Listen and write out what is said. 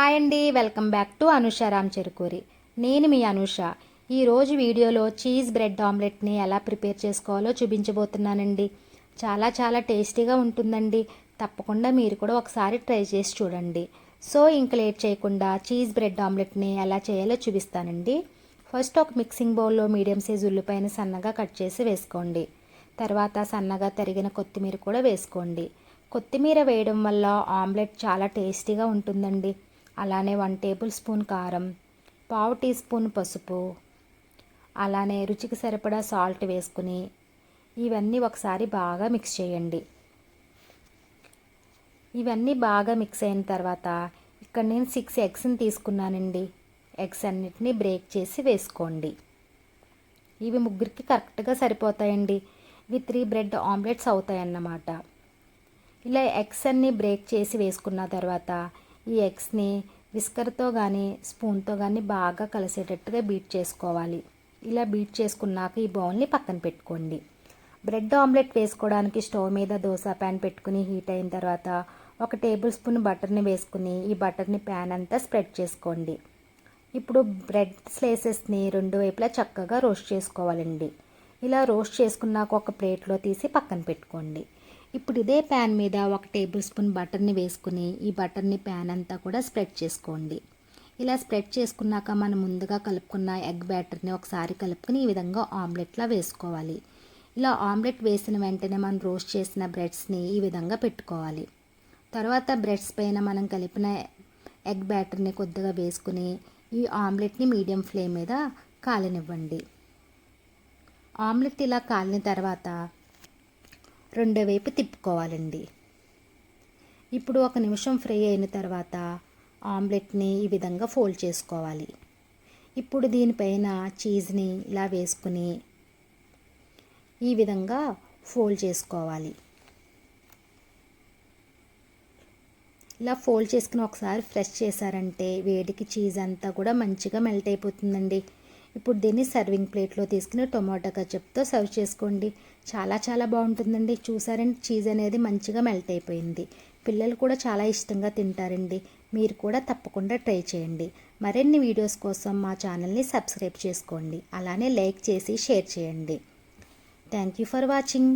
Hi అండి welcome back to Anusha Ram Cherukuri. నేను మీ అనుష. ఈరోజు వీడియోలో చీజ్ బ్రెడ్ ఆమ్లెట్ని ఎలా ప్రిపేర్ చేసుకోవాలో చూపించబోతున్నానండి. చాలా చాలా టేస్టీగా ఉంటుందండి. తప్పకుండా మీరు కూడా ఒకసారి ట్రై చేసి చూడండి. సో ఇంక లేట్ చేయకుండా చీజ్ బ్రెడ్ ఆమ్లెట్ని ఎలా చేయాలో చూపిస్తానండి. ఫస్ట్ ఒక మిక్సింగ్ బౌల్లో మీడియం సైజ్ ఉల్లిపాయను సన్నగా కట్ చేసి వేసుకోండి. తర్వాత సన్నగా తరిగిన కొత్తిమీర కూడా వేసుకోండి. కొత్తిమీర వేయడం వల్ల ఆమ్లెట్ చాలా టేస్టీగా ఉంటుందండి. అలానే వన్ టేబుల్ స్పూన్ కారం పావు టీ స్పూన్ పసుపు అలానే రుచికి సరిపడా సాల్ట్ వేసుకుని ఇవన్నీ ఒకసారి బాగా మిక్స్ చేయండి. ఇవన్నీ బాగా మిక్స్ అయిన తర్వాత ఇక్కడ నేను సిక్స్ ఎగ్స్ని తీసుకున్నానండి. ఎగ్స్ అన్నిటిని బ్రేక్ చేసి వేసుకోండి. ఇవి ముగ్గురికి కరెక్ట్గా సరిపోతాయండి. ఇవి త్రీ బ్రెడ్ ఆమ్లెట్స్ అవుతాయన్నమాట. ఇలా ఎగ్స్ అన్నీ బ్రేక్ చేసి వేసుకున్న తర్వాత ఈ ఎగ్స్ని విస్కర్తో కానీ స్పూన్తో కానీ బాగా కలిసేటట్టుగా బీట్ చేసుకోవాలి. ఇలా బీట్ చేసుకున్నాక ఈ బౌల్ని పక్కన పెట్టుకోండి. బ్రెడ్ ఆమ్లెట్ వేసుకోవడానికి స్టవ్ మీద దోశ ప్యాన్ పెట్టుకుని హీట్ అయిన తర్వాత ఒక టేబుల్ స్పూన్ బటర్ని వేసుకుని ఈ బటర్ని ప్యాన్ అంతా స్ప్రెడ్ చేసుకోండి. ఇప్పుడు బ్రెడ్ స్లైసెస్ని రెండు వైపులా చక్కగా రోస్ట్ చేసుకోవాలండి. ఇలా రోస్ట్ చేసుకున్నాక ఒక ప్లేట్లో తీసి పక్కన పెట్టుకోండి. ఇప్పుడు ఇదే ప్యాన్ మీద ఒక టేబుల్ స్పూన్ బటర్ని వేసుకుని ఈ బటర్ని ప్యాన్ అంతా కూడా స్ప్రెడ్ చేసుకోండి. ఇలా స్ప్రెడ్ చేసుకున్నాక మనం ముందుగా కలుపుకున్న ఎగ్ బ్యాటర్ని ఒకసారి కలుపుకుని ఈ విధంగా ఆమ్లెట్లా వేసుకోవాలి. ఇలా ఆమ్లెట్ వేసిన వెంటనే మనం రోస్ట్ చేసిన బ్రెడ్స్ని ఈ విధంగా పెట్టుకోవాలి. తర్వాత బ్రెడ్స్ పైన మనం కలిపిన ఎగ్ బ్యాటర్ని కొద్దిగా వేసుకుని ఈ ఆమ్లెట్ని మీడియం ఫ్లేమ్ మీద కాలనివ్వండి. ఆమ్లెట్ ఇలా కాలిన తర్వాత రెండో వైపు తిప్పుకోవాలండి. ఇప్పుడు ఒక నిమిషం ఫ్రై అయిన తర్వాత ఆమ్లెట్ని ఈ విధంగా ఫోల్డ్ చేసుకోవాలి. ఇప్పుడు దీనిపైన చీజ్ని ఇలా వేసుకుని ఈ విధంగా ఫోల్డ్ చేసుకోవాలి. ఇలా ఫోల్డ్ చేసుకుని ఒకసారి ఫ్రెష్ చేశారంటే వేడికి చీజ్ అంతా కూడా మంచిగా మెల్ట్ అయిపోతుందండి. ఇప్పుడు దీన్ని సర్వింగ్ ప్లేట్లో తీసుకుని టొమాటో కచప్తో సర్వ్ చేసుకోండి. చాలా చాలా బాగుంటుందండి. చూసారండి చీజ్ అనేది మంచిగా మెల్ట్ అయిపోయింది. పిల్లలు కూడా చాలా ఇష్టంగా తింటారండి. మీరు కూడా తప్పకుండా ట్రై చేయండి. మరిన్ని వీడియోస్ కోసం మా ఛానల్ని సబ్స్క్రైబ్ చేసుకోండి. అలానే లైక్ చేసి షేర్ చేయండి. Thank you for watching